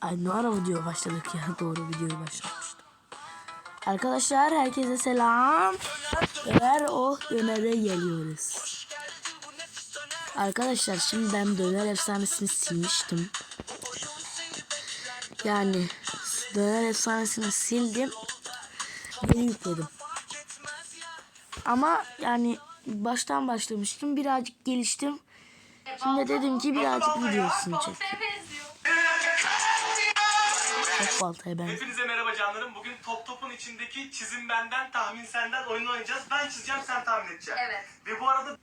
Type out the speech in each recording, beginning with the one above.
Ay ne ara video başladık ya. Doğru videoyu başlamıştım. Arkadaşlar herkese selam. Döner oh dönere geliyoruz. Arkadaşlar şimdi ben döner efsanesini silmiştim. Yani döner efsanesini sildim. Yeni yükledim. Ama yani baştan başlamıştım. Birazcık geliştim. Şimdi dedim ki birazcık videosunu çekeyim. Çok baltaya ben. Hepinize merhaba canlarım. Bugün Top Top'un içindeki çizim benden, tahmin senden oyunu oynayacağız. Ben çizeceğim, sen tahmin edeceksin. Evet. Ve bu arada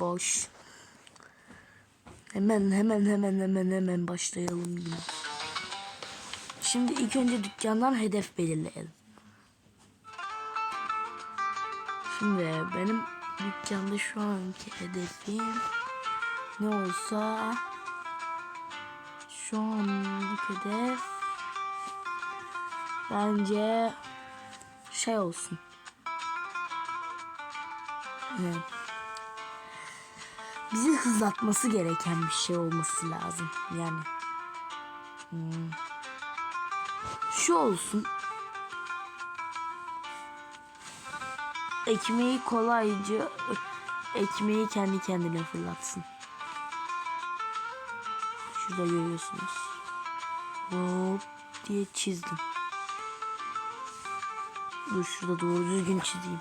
Boş. Hemen hemen hemen hemen hemen başlayalım yine. Şimdi ilk önce dükkandan hedef belirleyelim. Şimdi benim dükkanda şu anki hedefim ne olsa anlık hedef bence şey olsun. Evet bizi hızlatması gereken bir şey olması lazım. Yani hmm, şu olsun. Ekmeği kolayca ekmeği kendi kendine fırlatsın. Şurada görüyorsunuz. Hop diye çizdim. Dur şurada doğru düzgün çizeyim.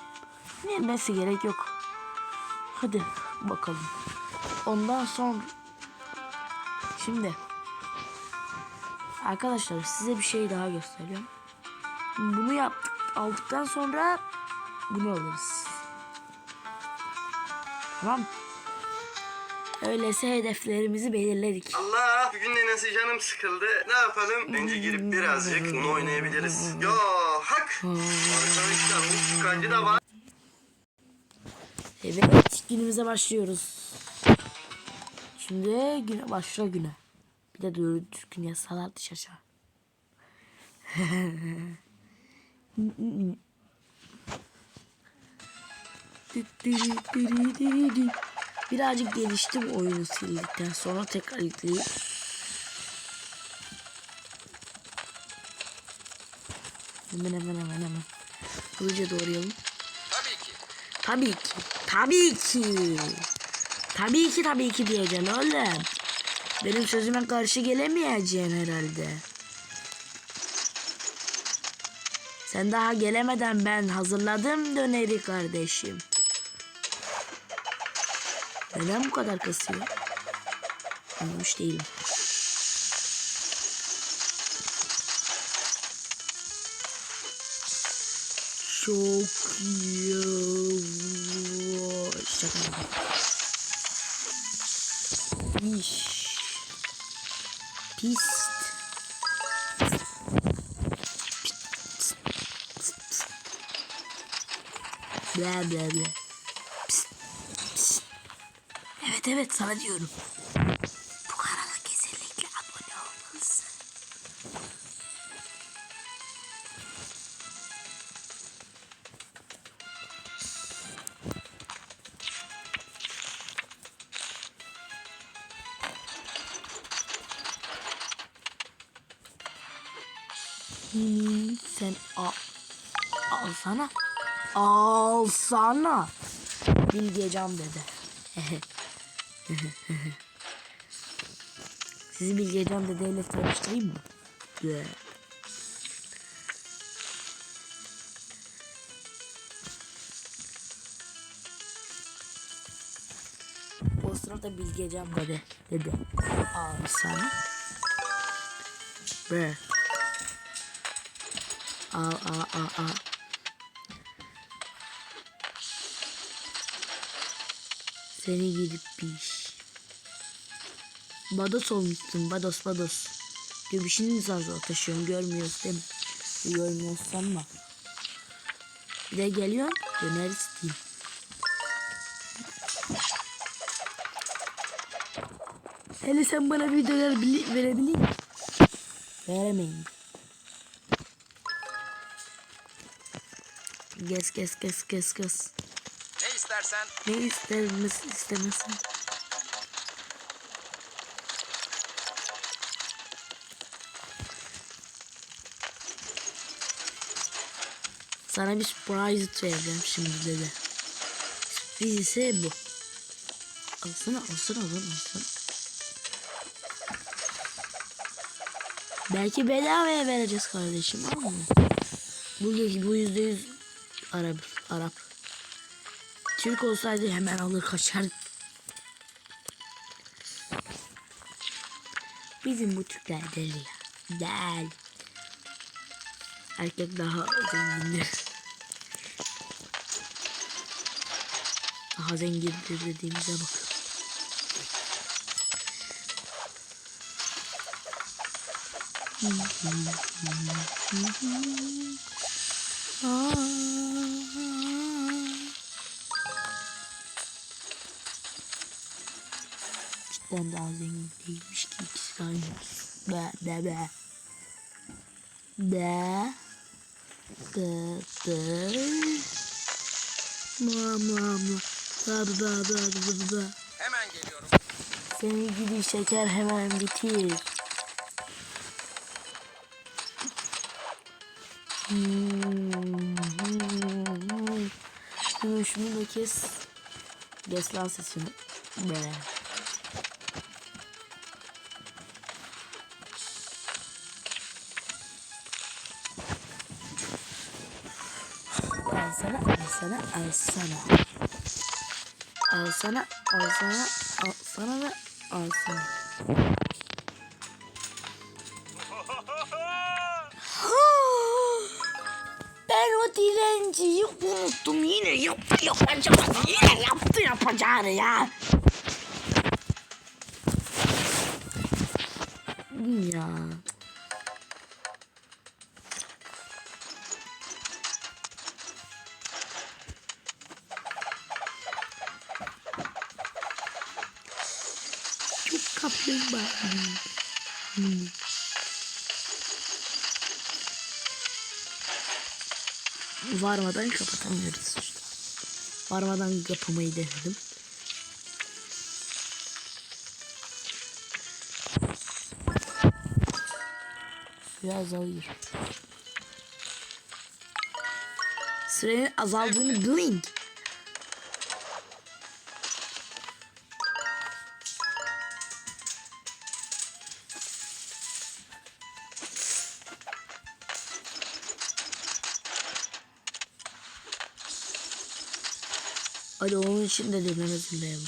Neyse gerek yok. Hadi bakalım. Ondan sonra şimdi arkadaşlar size bir şey daha göstereceğim. Bunu yaptık aldıktan sonra bunu alırız. Tamam. Öyleyse hedeflerimizi belirledik. Allah bugün de nasıl canım sıkıldı. Ne yapalım? Önce girip birazcık bunu oynayabiliriz. Ya hak. Arkadaşlar o çıkancı da var. Evet günümüze başlıyoruz. Şimdi güne başla güne. Bir de doğru düzgün yasalar dış aşağı. Birazcık geliştim oyunu sildikten sonra tekrar yükleyip Hemen hemen hemen hemen. Hızlıca doğrayalım. Tabii ki. Tabii ki. Tabii ki tabii ki diyeceksin oğlum. Benim sözüme karşı gelemeyeceksin herhalde. Sen daha gelemeden ben hazırladım döneri kardeşim. Neden bu kadar kasıyor? Anlamış değilim. Çok yavaş. Şaka yapıyorum. İş. Pist. Bla bla bla. Evet evet sana diyorum. Bu kanala kesinlikle abone olmalısın. Hmm, sen al, alsana. Alsana. Bilgecan dedi. Sizi Bilgecan dedeyle tanıştırayım mı? Yeah. O sırada Bilgecan dedi. Dedi. Alsana. Be. Al al al al. Seni gidip bir iş. Bados olmuşsun Bados Bados. Göbüşünü zar taşıyorum görmüyoruz değil mi? Görmüyoruz sanma. Bir de geliyorsun döner isteyeyim. Hele sen bana bir döner bili- verebilir misin? Veremeyim. Kes kes kes kes kes istersen. Ne istemez istemesin. Sana bir surprise vereceğim şimdi dedi. Sürpriz ise bu. Alsana alsana alsana alsana. Belki bedavaya vereceğiz kardeşim ama bu, bu yüzde yüz Arap, Arap Türk olsaydı hemen alır kaçar. Bizim bu Türkler deli ya. Del. Erkek daha zengindir. Daha zengindir dediğimize bak. Cidden daha zengin değilmiş ki ikisi de aynı. Be be be. Be. Be be. Ma ma ma. Ba ba ba ba ba. Hemen geliyorum. Seni gidi şeker hemen bitir. Hmm, hmm, hmm. Da kes. Kes lan sesini. Be. Sana, al sana, al sana. Al sana, al sana, al sana ve al sana. Ben o dilenciyi unuttum. Yine yaptı yapacağını. Yine yaptı yapacağını ya. Ya. Kaplumbağa. Hmm. Varmadan kapatamıyoruz işte. Varmadan kapamayı denedim. Biraz azalıyor. Sürenin azaldığını blink. Hadi onun için de deneme hazırlayalım.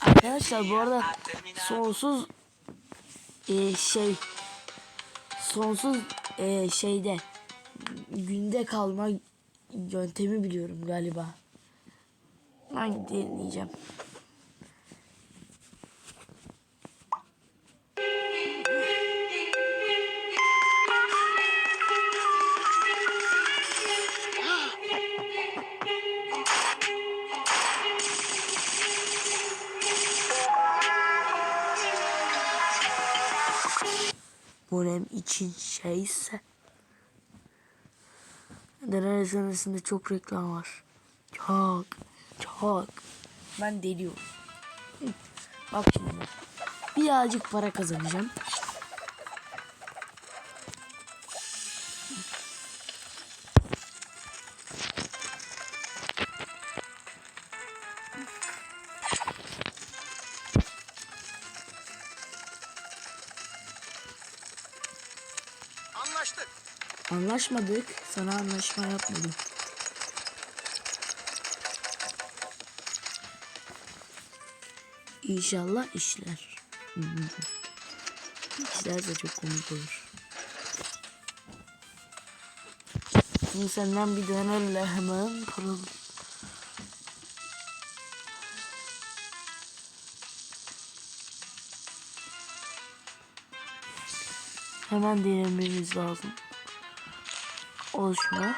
Arkadaşlar bu arada sonsuz e, şey sonsuz e, şeyde günde kalma yöntemi biliyorum galiba. Ben deneyeceğim. Bu nem için şeyse Döner izlemesinde çok reklam var. Çok, çok. Ben deliyorum. Bak şimdi. Birazcık para kazanacağım. Anlaşmadık. Sana anlaşma yapmadım. İnşallah işler. İşlerse çok komik olur. Şimdi senden bir dönerle hemen paralı. Hemen denememiz lazım. Oluşma.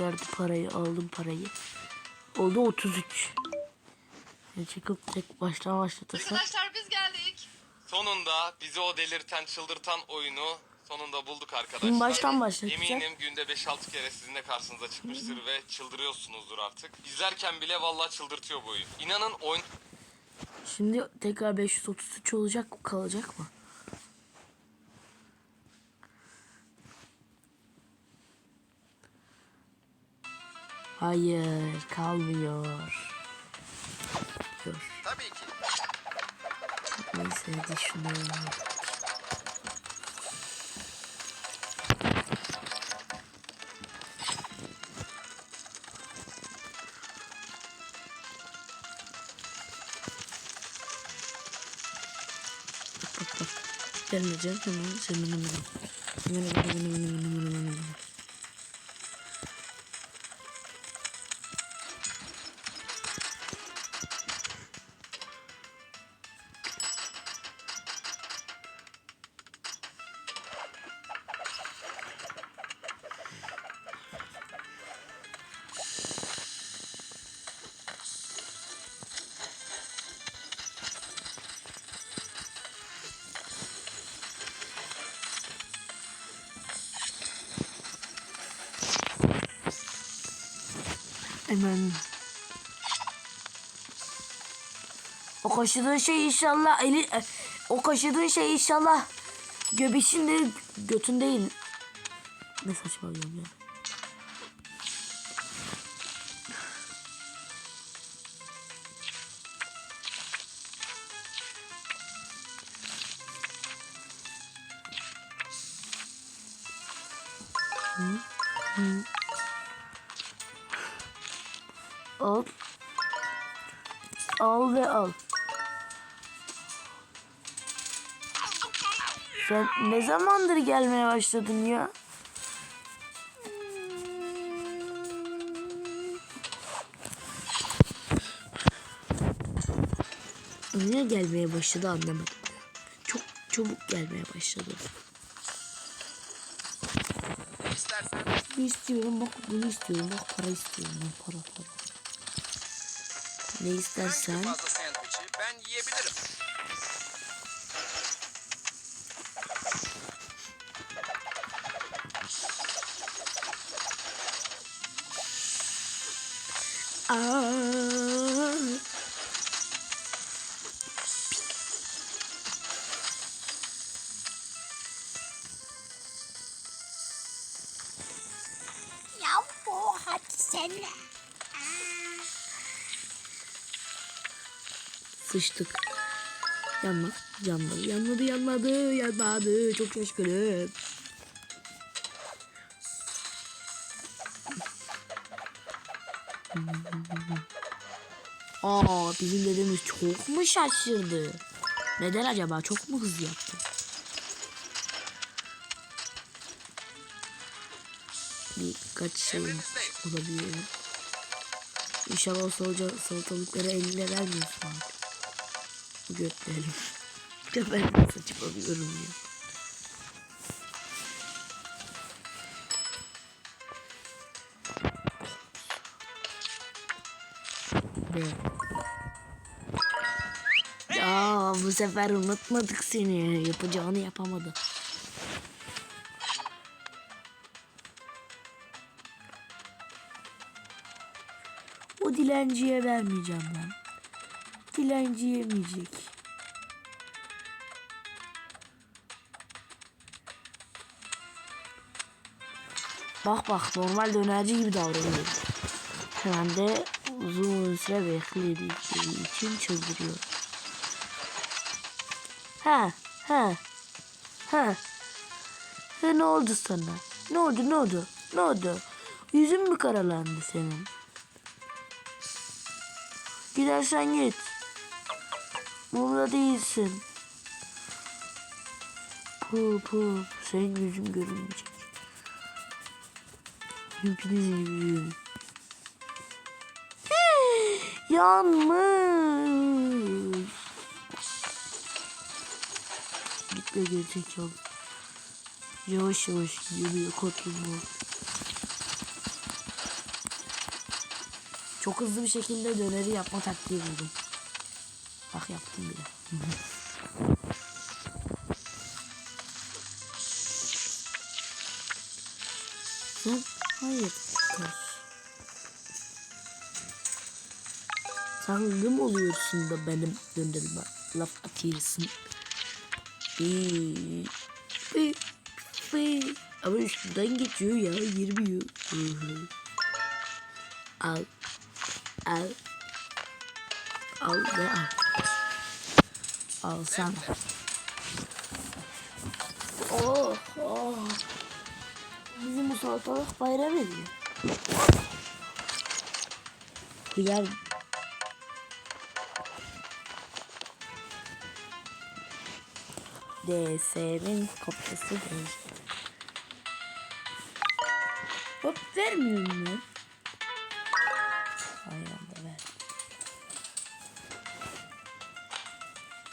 Verdi parayı, aldım parayı. Oldu 33. Ya çıkıp tek baştan başlatırsak. Arkadaşlar biz geldik. Sonunda bizi o delirten, çıldırtan oyunu sonunda bulduk arkadaşlar. Bunu baştan başlatacak. Eminim günde 5-6 kere sizin de karşınıza çıkmıştır ve çıldırıyorsunuzdur artık. İzlerken bile vallahi çıldırtıyor bu oyun. İnanın oyun Şimdi tekrar 533 olacak mı kalacak mı? Hayır kalmıyor. Dur. Tabii ki. Neyse hadi şunu. Bak bak. Gelmeyeceğim hemen senin hemen. Hemen hemen hemen hemen hemen hemen hemen. O kaşıdığın şey inşallah eli e, o kaşıdığın şey inşallah göbeşin değil götün değil. Ne saçmalıyorum ya. Sen ne zamandır gelmeye başladın ya? Niye gelmeye başladı anlamadım. Çok çabuk gelmeye başladı. Bunu istiyorum bak bunu istiyorum bak para istiyorum ben para para. Ne istersen. Yahu hadi sen. Sıçtık. Yanma. Yanmadı. Yanmadı. Yanmadı. Yanmadı. Çok şaşkınım. Aa bizim dedemiz çok mu şaşırdı? Neden acaba? Çok mu hızlı yaptı? Birkaç şey olabilir. İnşallah o salca, salatalıkları eline vermiyorsun artık. Götlerim. Ben nasıl çıkamıyorum ya. Ya bu sefer unutmadık seni. Yapacağını yapamadı. Dilenciye vermeyeceğim ben. Dilenci yemeyecek. Bak bak normal dönerci gibi davranıyor. Hemen de uzun süre bekledikleri için çıldırıyor. Ha ha ha. Ha ne oldu sana? Ne oldu ne oldu? Ne oldu? Yüzün mü karalandı senin? Gidersen git. Burada değilsin. Pu pu. Senin yüzün görünmeyecek. Hepinizin yüzü. Yanmış. Gitme gerizekalı. Yavaş yavaş geliyor kaplumbağa. Çok hızlı bir şekilde döneri yapma taktiği buldum. Bak yaptım bile. Hayır. Sen Tanrım oluyorsun da benim döndürme laf atıyorsun. Ee, ee, ee. Ama üstünden geçiyor ya girmiyor. Al. Al. Al ve al. Al sana. Oh, oh. Bizim bu salatalık bayram ediyor. Hıyar. DS'nin kopyası değil. Hop vermiyor mu?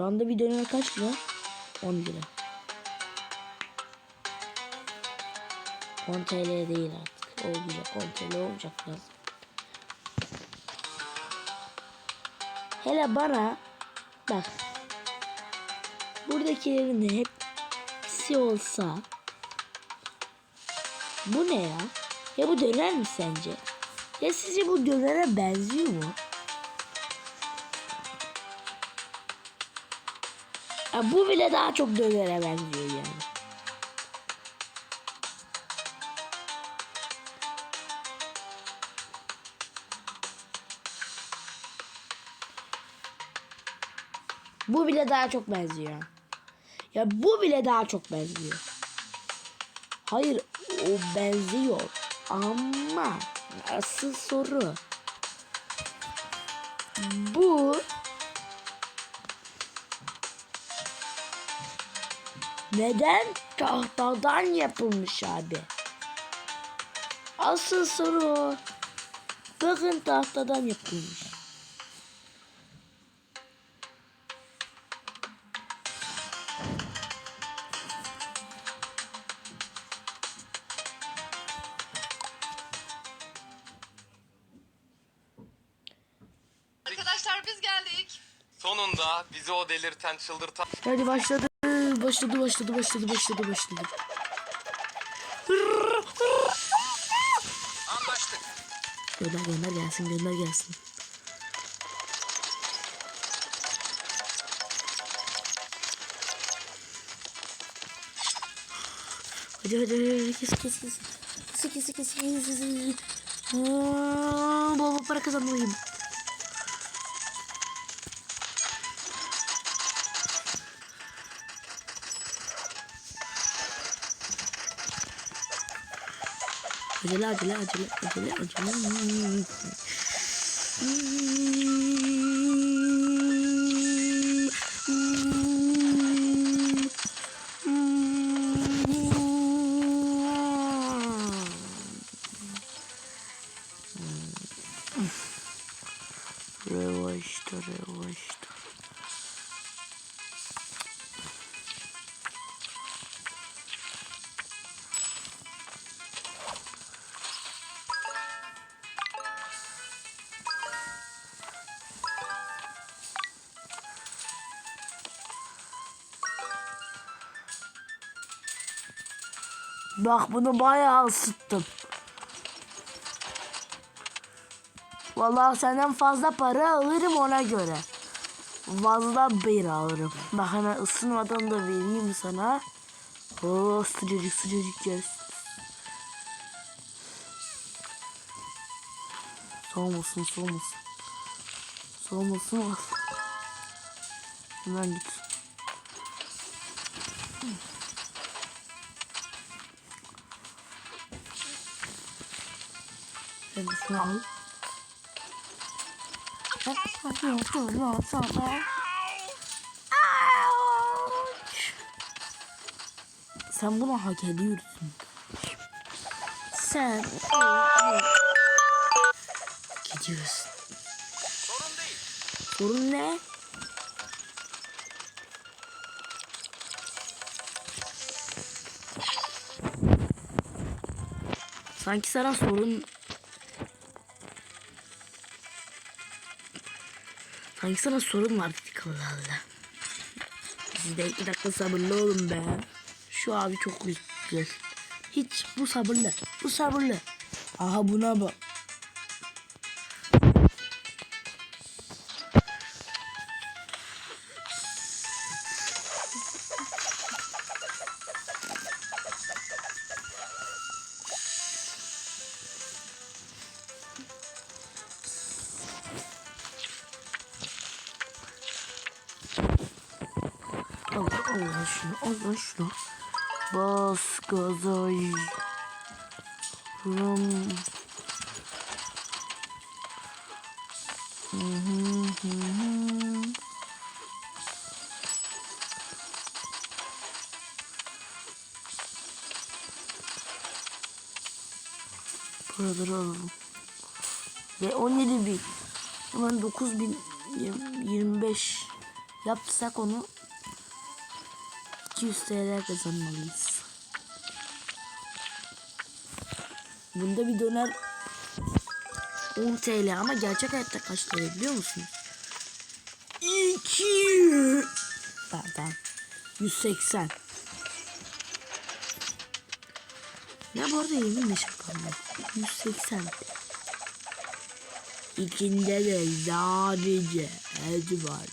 Şu anda bir döner kaç lira? 10 lira. 10 TL değil artık. Olacak 10 TL olacak biraz. Hele bana bak. Buradakilerin hepsi olsa bu ne ya? Ya bu döner mi sence? Ya sizce bu dönere benziyor mu? Ya bu bile daha çok dönere benziyor yani. Bu bile daha çok benziyor. Ya bu bile daha çok benziyor. Hayır o benziyor. Ama asıl soru bu neden tahtadan yapılmış abi? Asıl soru o. Bakın tahtadan yapılmış. Arkadaşlar biz geldik. Sonunda bizi o delirten, çıldırtan Hadi başladı. Başladı başladı başladı başladı başladı. Anlaştık. Gönder gönder gelsin gönder gelsin. Hadi hadi hadi kes kes kes. Kes kes kes kes kes kes. Aa, Bol bol para kazanmalıyım. Acele acele acele acele acele. Bak bunu bayağı ısıttım. Vallahi senden fazla para alırım ona göre. Fazla bir alırım. Bak hemen ısınmadan da vereyim sana. Oo sıcacık sıcacık yes. Soğumasın soğumasın. Soğumasın. Hemen git. Tamam. Yapıyorum sana. Sen bunu hak ediyorsun. Sen gidiyorsun. Sorun. Sorun ne? Sanki sana sorun Sanki sana sorun var dedik Allah Allah. Siz de iki dakika sabırlı olun be. Şu abi çok güzel. Hiç bu sabırlı. Bu sabırlı. Aha buna bak. Al şunu al şunu. Bas gaza. Rum. Hı hı hı hı. Buraları alalım. Ve 17 bin. Hemen 9 bin 25 yapsak onu 200 TL kazanmalıyız. Bunda bir döner 10 TL ama gerçek hayatta kaç TL biliyor musunuz? 200 Tamam tamam 180 Ya bu arada yemin mi şakam yok 180 İçinde de sadece et var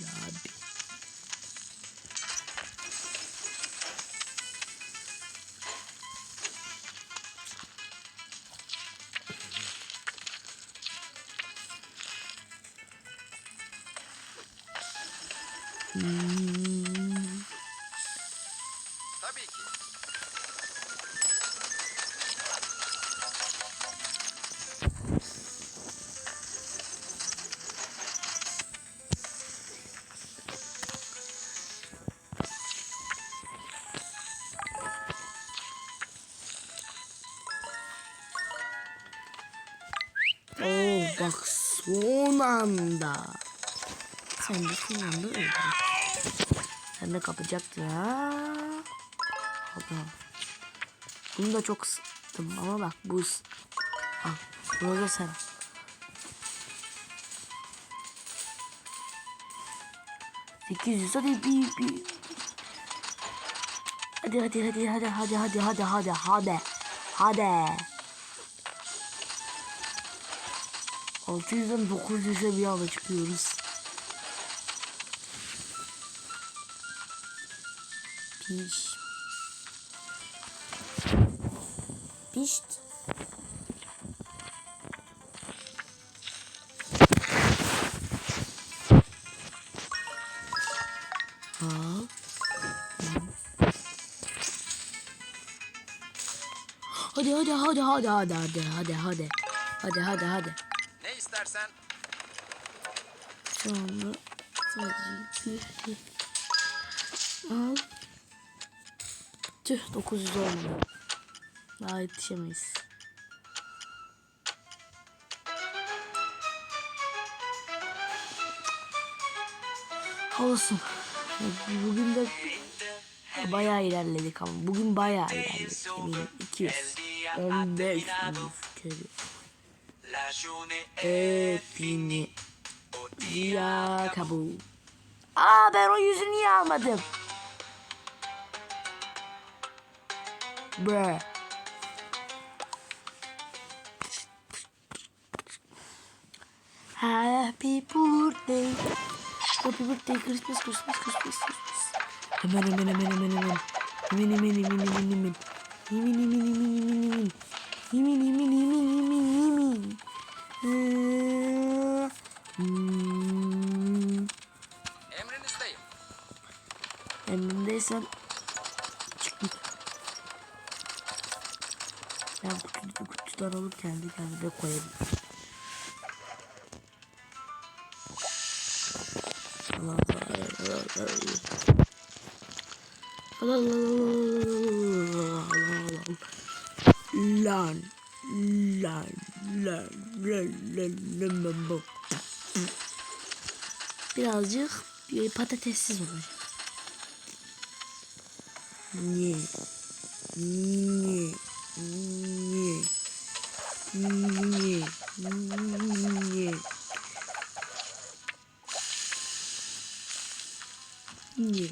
bak son anda. Sen de son anda öldün. Sen de kapacaktın ha. Allah. Bunu da çok ısıttım ama bak bu ıs- Al. Bunu da sen. Sekiz yüz hadi bir bir. Hadi hadi hadi hadi hadi hadi hadi hadi hadi hadi. 600'den 900'e bir anda çıkıyoruz. Piş. Pişt. Ha. Hadi hadi hadi hadi hadi hadi hadi hadi. Hadi hadi hadi. İstersen anda sadece bir. Al. Tüh 900 olmadı. Daha yetişemeyiz. Olsun. Bugün de bayağı ilerledik ama bugün bayağı ilerledik. Eminim 200. 15 kere. La journée Hepini ya kabuğu. Aa ben o yüzü niye almadım? Bre. Happy birthday. Happy birthday Christmas Christmas Christmas Christmas. Hemen hemen hemen hemen hemen. Hemen hemen hemen hemen hemen. Hemen hemen hemen hemen hemen. Yemin yemin yemin yemin yemin. Ee, hmm. Emrinizdeyim. Emrindeysen çık git. Ben kutu, kutudan alıp kendi kendime koyayım. Allah Allah Allah Allah Allah Allah lan lan lan lan lan lan lan Birazcık böyle patatessiz olacak. Niye? Niye? Niye? Niye?